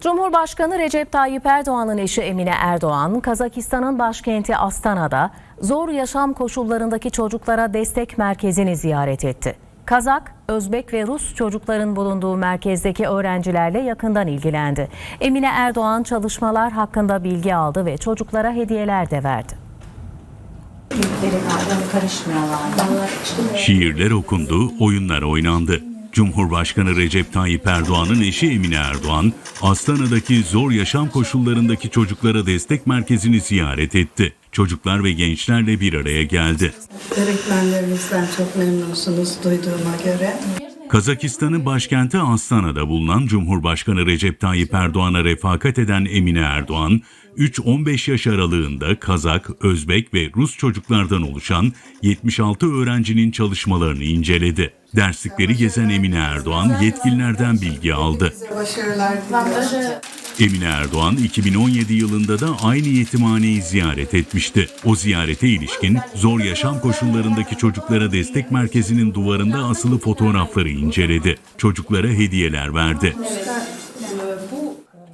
Cumhurbaşkanı Recep Tayyip Erdoğan'ın eşi Emine Erdoğan, Kazakistan'ın başkenti Astana'da zor yaşam koşullarındaki çocuklara destek merkezini ziyaret etti. Kazak, Özbek ve Rus çocukların bulunduğu merkezdeki öğrencilerle yakından ilgilendi. Emine Erdoğan çalışmalar hakkında bilgi aldı ve çocuklara hediyeler de verdi. Şiirler okundu, oyunlar oynandı. Cumhurbaşkanı Recep Tayyip Erdoğan'ın eşi Emine Erdoğan, Astana'daki zor yaşam koşullarındaki çocuklara destek merkezini ziyaret etti. Çocuklar ve gençlerle bir araya geldi. Öğretmenlerimizden çok memnunsunuz duyduğuma göre. Kazakistan'ın başkenti Astana'da bulunan Cumhurbaşkanı Recep Tayyip Erdoğan'a refakat eden Emine Erdoğan, 3-15 yaş aralığında Kazak, Özbek ve Rus çocuklardan oluşan 76 öğrencinin çalışmalarını inceledi. Derslikleri gezen Emine Erdoğan yetkililerden bilgi aldı. Emine Erdoğan 2017 yılında da aynı yetimhaneyi ziyaret etmişti. O ziyarete ilişkin zor yaşam koşullarındaki çocuklara destek merkezinin duvarında asılı fotoğrafları inceledi. Çocuklara hediyeler verdi.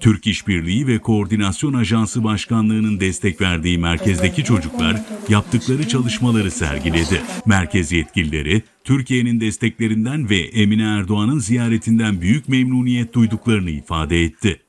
Türk İşbirliği ve Koordinasyon Ajansı Başkanlığı'nın destek verdiği merkezdeki çocuklar yaptıkları çalışmaları sergiledi. Merkez yetkilileri Türkiye'nin desteklerinden ve Emine Erdoğan'ın ziyaretinden büyük memnuniyet duyduklarını ifade etti.